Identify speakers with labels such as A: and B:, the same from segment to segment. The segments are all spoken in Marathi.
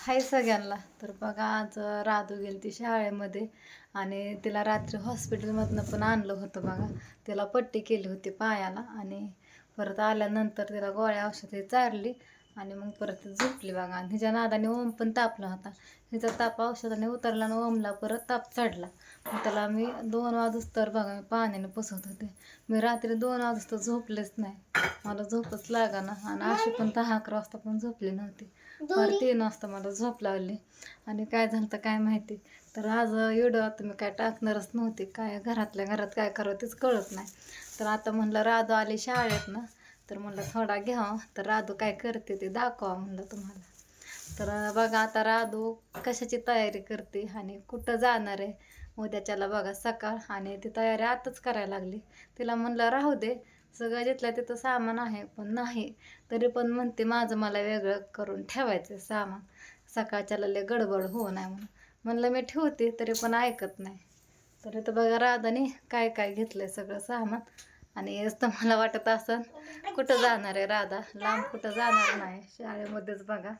A: हाय सगळ्यांना. तर बघा आज राधू गेली ती शाळेमध्ये आणि तिला रात्री हॉस्पिटलमधनं पण आणलं होतं बघा. तिला पट्टी केली होती पायाला आणि परत आल्यानंतर तिला गोळ्या औषधे चारली आणि मग परत ती झोपली बघा. आणि हिच्या नादाने ओम पण तापला होता. हिचा ताप औषधाने उतरला आणि ओमला परत ताप चढला. मग त्याला मी दोन वाजूस तर बघा मी पाण्याने पुसत होते. मी रात्री दोन वाजता झोपलेच नाही. मला झोपच लागाना आणि अशी पण दहा अकरा वाजता पण झोपली नव्हती. पर तीन वाजता मला झोप लागली. आणि काय झालं तर काय माहिती? तर आज व्हिडिओ आता मी काय टाकणारच नव्हती. काय घरातल्या घरात काय करावं तेच कळत नाही. तर आता म्हणलं राधू आली शाळेत ना तर म्हणलं थोडा घ्यावा. तर राधू काय करते ते दाखवा म्हणलं तुम्हाला. तर बघा आता राधू कशाची तयारी करते आणि कुठं जाणार आहे? उद्याच्याला बघा सकाळ आणि ती तयारी आताच करायला लागली. तिला म्हणलं राहू दे सगळं जिथलं तिथं सामान आहे पण नाही तरी पण म्हणते माझं मला वेगळं करून ठेवायचं सामान. सकाळच्याला लय गडबड होऊ नये म्हणून. म्हणलं मी ठेवते तरी पण ऐकत नाही. तर इथं बघा राधाने काय काय घेतलंय सगळं सामान. आणि हेच तर मला वाटत असन कुठं जाणार आहे राधा? लांब कुठं जाणार नाही? शाळेमध्येच बघा.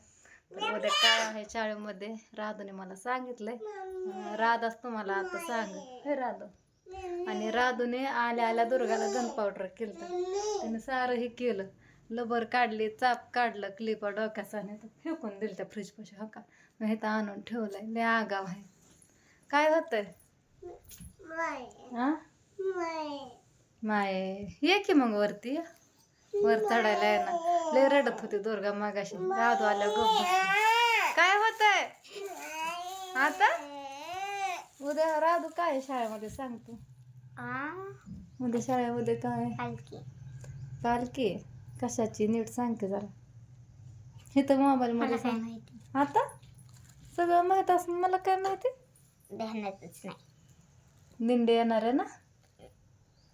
A: उद्या काय आहे शाळेमध्ये? राधूने मला सांगितलंय. राधाच तुम्हाला आता सांग. हे राधू. आणि राधूने आल्या आल्या दुर्गाला गन पावडर केलं त्याने सारं हे केलं. लबर काढली चाप काढलं क्लिपा डोक्याचा आणि तो फेकून दिलं त्या फ्रीज पाशी हो का? मी इथं आणून ठेवलंय. लय आगाव आहे. काय होतंय? हा माय. ये की मग वरती. वर चढायला आहे ना. लय रडत होती दुर्गा मागाशी. राधू आल्या गप काय होतंय? आता? उद्या राधू काय आहे शाळेमध्ये सांगतो उद्या शाळेमध्ये काय? पालखी. कशाची? नीट सांगते जरा. हे तर मोबाईल मध्ये सांग. आता? सगळं माहीत असून मला काय माहिती?
B: ध्यानातच नाही.
A: दिंडे येणार आहे ना?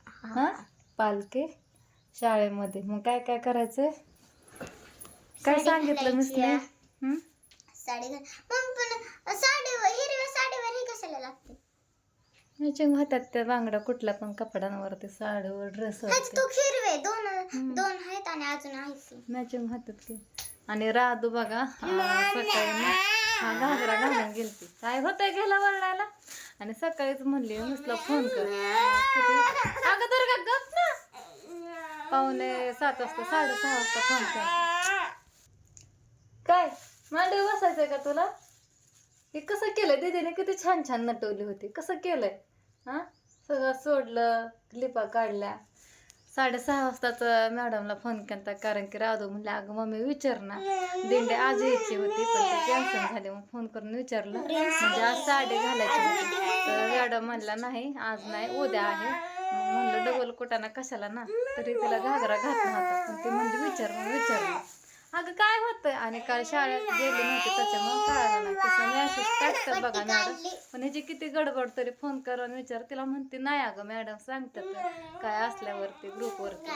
A: हा? पालखी? शाळेमध्ये. मग काय काय करायचंय? काय सांगितलं मिसने?
B: साडी मग पण साडीवर हिरव्या साडीवर हे कशाला लागते?
A: मॅचिंग होतात त्या बांगड्या कुठल्या पण कपड्यांवरती साडीवर ड्रेस
B: तो हिरवे दोन दोन आहेत आणि अजून आहेत.
A: मॅचिंग होतात की आणि राधू बघा सकाळी हा घागरा घालून गेलती. काय होतंय गेला वळणाला आणि सकाळीच म्हणली मिसला फोन कर. अगं तर का पाहुणे पावणे सात वाजता साडेसहा वाजता फोन कर. काय? मांडवी बसायचंय का तुला? हे कसं केलंय? दीदीने किती छान छान नटवली होती. कसं केलंय? हा? सगळं सोडलं क्लिपा काढल्या. साडेसहा वाजताच मॅडमला फोन केला कारण की राधू म्हणले अगं मम्मी विचार ना. दिंडे आज यायची होती पण ते कॅन्सल झाली. मग फोन करून विचारलं. म्हणजे आज साडे घालायची होती. तर मॅडम म्हणला नाही आज नाही उद्या आहे. म्हणलं डबल कोटाना कशाला ना? तरी तिला घागरा घातला होता पण ते म्हणजे विचार मग विचारलं अगं काय होतंय? आणि काल शाळेत गेली नव्हती त्याच्यामुळे कळालं नाही. तसं मॅसेज टाकतात बघा मॅडम पण ह्याची किती गडबड तरी फोन करून विचार. तिला म्हणते नाही अगं मॅडम सांगतात काय असल्यावरती ग्रुपवरती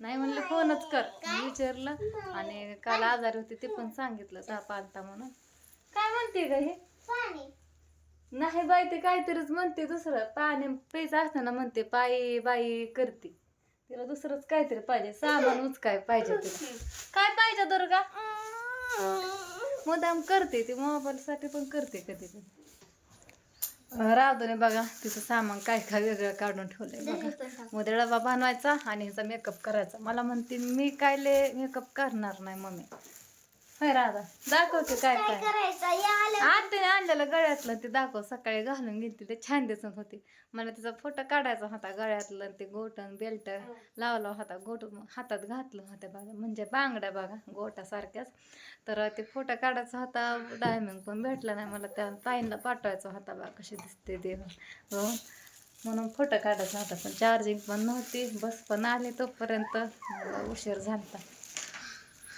A: नाही म्हणलं फोनच कर. मी विचारलं आणि काल आजारी होती ते पण सांगितलं ताप आलता म्हणून. काय म्हणते ग हे? नाही बाई ते काहीतरीच म्हणते दुसरं. पाणी प्यायचं असताना म्हणते पायी बाई करते. तिला दुसरंच काहीतरी पाहिजे. सामान उचकाय पाहिजे तिला. काय पाहिजे दुर्गा? मुदाम करते ती मोबाईल साठी पण करते कधी कधी राधूने बघा तिचं सामान काय काय वेगळं काढून ठेवलंय बघा. उद्या डबा बनवायचा आणि ह्याचा मेकअप करायचा. मला म्हणते मी काय ले मेकअप करणार नाही मम्मी. होय राधा. दाखवते काय काय. आत्याने आणलेलं गळ्यातलं ते दाखव सकाळी घालून गेली ते छान दिसत होती. मला तिचा फोटो काढायचा होता गळ्यातलं ते गोटन बेल्ट लावला होता गोट हातात घातलं होतं बघा म्हणजे बांगड्या बघा गोटासारख्याच. तर ते फोटो काढायचा होता डायमंड पण भेटला नाही मला त्या ताईंना पाठवायचा होता बघा कशी दिसते ते. हो. म्हणून फोटो काढायचा होता पण चार्जिंग पण नव्हती बस पण आली तोपर्यंत मला उशीर झाला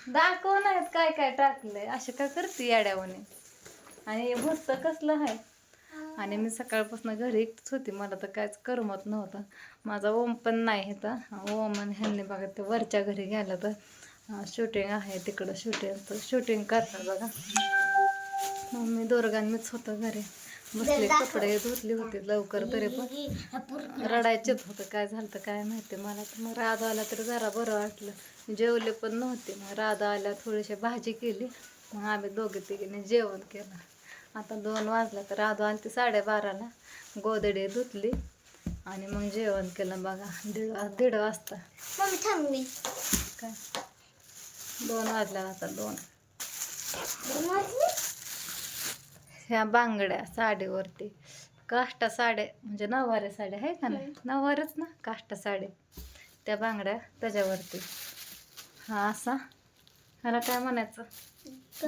A: दाखव नाहीत काय काय टाकलंय. असे काय करते याड्यावाने. आणि हे कसलं आहे? आणि मी सकाळपासून घरी एकटीच होती. मला तर काहीच करमत नव्हतं. माझा ओम पण नाही तर ओम आणि ह्यांनी बघा ते वरच्या घरी गेलं तर शूटिंग आहे तिकडं शूटिंग शूटिंग करणार बघा. मग मी दोरगान मीच होतं घरी. बसले कपडे धुतली होते लवकर तरी पण. रडायचेच होतं काय झालं तर काय माहिती. मला तर मग राधा आला तर जरा बरं वाटलं. जेवले पण नव्हते मग राधा आल्या थोडीशी भाजी केली. मग आम्ही दोघे तिघीने जेवण केलं. आता दोन वाजला तर राधू आणि ती साडेबाराला. गोदडी धुतली आणि मग जेवण केलं बघा दीड दीड वाजता. काय? दोन वाजल्या आता दोन. ह्या बांगड्या साडीवरती. काष्टा साड्या म्हणजे नऊवारी साड्या आहे का नाही? नऊवारीच ना? काष्टा साड्या. त्या बांगड्या त्याच्यावरती. हा असा. ह्याला काय म्हणायचं?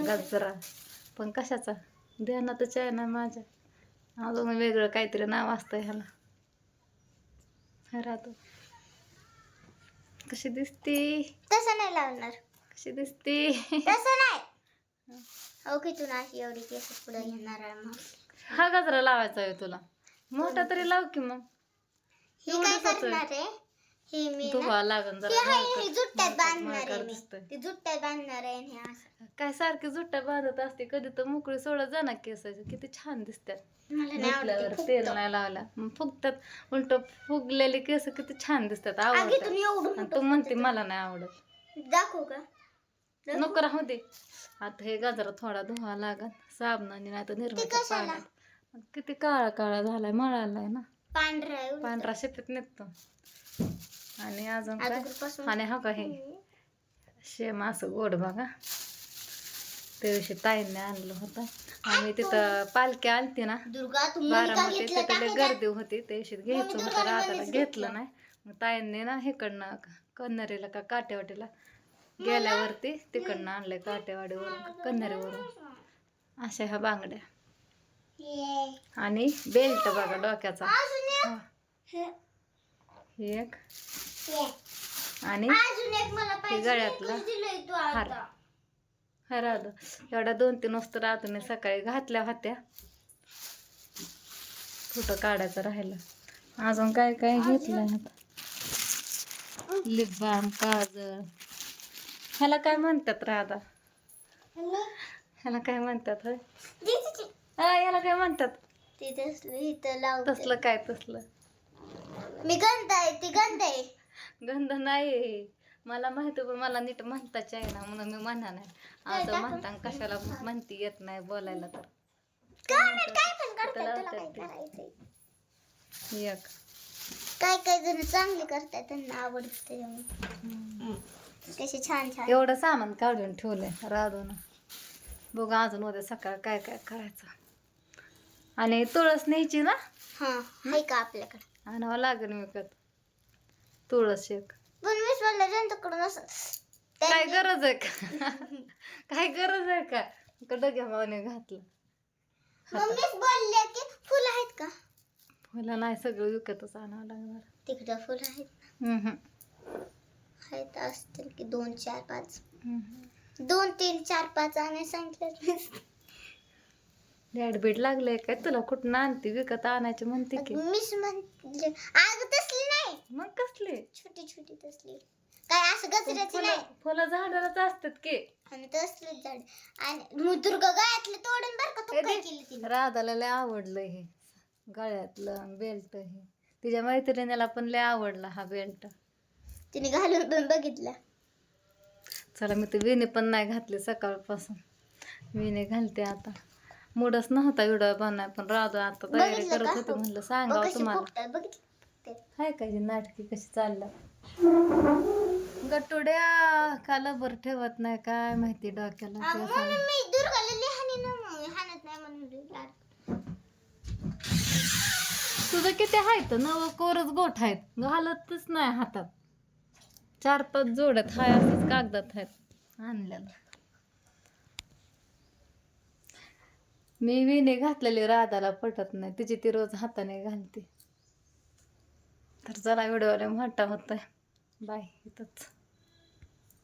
A: गजरा. पण कशाचा? ध्यानातच आहे ना माझ्या. अजून वेगळं काहीतरी नाव असतं ह्याला. हा राहतो. कशी दिसती?
B: तसं नाही लावणार.
A: कशी दिसती?
B: तसं नाही. हो अशी एवढी केस पुढे घेणार मग?
A: हा गजरा लावायचा आहे तुला. मोठा तरी लाव की मग.
B: ही काय करणार आहे? ही मी ना-
A: धुवा लागन
B: ही
A: जरा
B: आहे
A: मळकट-
B: ही जुट्ट्यात
A: मळकट-
B: बांधणार आहे
A: मळकट
B: मी.
A: दिसतंय.
B: ती जुट्ट्यात बांधणार आहे आणि हे असं.
A: काय सारखी जुट्ट्या बांधत असते. कधी तर मोकळी सोडत जा ना केसाची. किती छान दिसतात
B: मला नाही
A: धुतल्यावर
B: आवडत
A: तेल नाही लावल्या मग फुगतात. उलट फुगलेले केस किती छान दिसतात. आवडतात.
B: एवढं
A: आणि
B: मोठं
A: तू म्हणते मला नाही आवडत.
B: दाखवू का?
A: नको राहू दे. आता हे गाजरा थोडा धुवा लागल. साबणाने नाही तर
B: कशाला?
A: पाण्यात किती काळा काळा झालाय मळालाय ना.
B: पांढरा आहे उलट.
A: पांढरा शेतीत निघतो. आणि अजून काय? आणि हा का हे? शेम असं गोड बघा. त्या दिवशी ताईंनी आणलं होतं. आम्ही तिथं पालखी आलती ना.
B: दुर्गा तू मणिका
A: बारामती
B: घेतलं
A: तिथे लय
B: टाकू का?
A: गर्दी होती. त्या दिवशी घ्यायचं होतं घेतलं. नाही. मग ताईंनी ना हेकडनं कन्नरीला का? काटेवाडीला गेल्यावरती तिकडनं आणलंय काटेवाडीवरून कन्नरीवरून अशा ह्या बांगड्या. आणि बेल्ट बघा डोक्याचा.
B: एक.
A: हे, आणि गळ्यातला हार.
B: आता
A: एवढ्या दोन तीन वस्तू मी सकाळी घातल्या होत्या. फोटो काढायचं राहिलं. अजून काय काय घेतलं लिप बाम काजळ. ह्याला काय म्हणतात राधा? ह्याला काय म्हणतात होय. हा याला काय म्हणतात?
B: तसली
A: काय तसलं?
B: मी गंध आहे ती गंध आहे.
A: गंध नाही मला माहिती पण मला नीट म्हणताच आहे ना म्हणून मी म्हणा नाही. असं म्हणता कशाला म्हणती येत नाही बोलायला तर. एक.
B: काय काय जण चांगले करतात त्यांना आवडते कसे छान छान.
A: एवढं सामान काढून ठेवलंय राधून. बघू अजून उद्या सकाळ काय काय करायचं. आणि तुळस न्यायची ना?
B: हा का आपल्याकडे?
A: आणावं लागेल विकत तुळस एक.
B: पण मी म्हणलं त्यांच्याकडून असं.
A: काय गरज आहे का? काय गरज आहे का? डग्या मावने घातलं.
B: मम्मीच बोलले की फुलं आहेत का?
A: मला नाही सगळं विकतच आणावं लागणार.
B: तिकडं फुलं आहेत. आहेत असतील की दोन चार पाच. दोन तीन चार पाच आणायला सांगितलं
A: डॅड बीड लागलंय काय? तुला कुठं आणते? विकत आणायची म्हणते की.
B: मीच म्हणले अगं तसली नाही.
A: मग कसले?
B: छोटी छोटी तसली. काय असं गजऱ्याची नाही?
A: फुलं झाडालाच असतात की.
B: आणि तसलीच झाड. आणि मग दुर्गा गायातलं तोडून बरं का तू काय केली तिने?
A: राधाला लय आवडलं हे. गळ्यातलं बेल्ट हे. तिच्या मैत्रिणीला पण लय आवडला हा बेल्ट.
B: तिने घालून पण बघितलं
A: चला मी ते विणे पण नाही घातले सकाळपासून विणे घालते आता मूडच नव्हता व्हिडिओ बनवाय पण राधू आता तयारी
B: बघितलं
A: करत
B: का?
A: होते म्हणलं
B: बघ
A: सांगावं
B: कशी
A: तुम्हाला
B: फुगतात, बघितलं ते.
A: हाय का जी नाटकी कशी चाललं गटुड्या का लबर ठेवत नाही काय माहिती डोक्याला
B: अगं
A: केसाला.
B: म्हणून मी दुर्गाला लिहाणी ना मग हाणत नाही म्हणून लाड.
A: तुझं किती आहेत नव कोरच गोठ आहेत घालतच नाही हातात चार पाच जोड्यात हाय असंच कागदात आहेत. आणलेलं. मी विणे घातलेली राधाला पटत नाही. तिची ती रोज हाताने घालते. तर चला व्हिडिओला मोठा होतोय. बाय इथंच.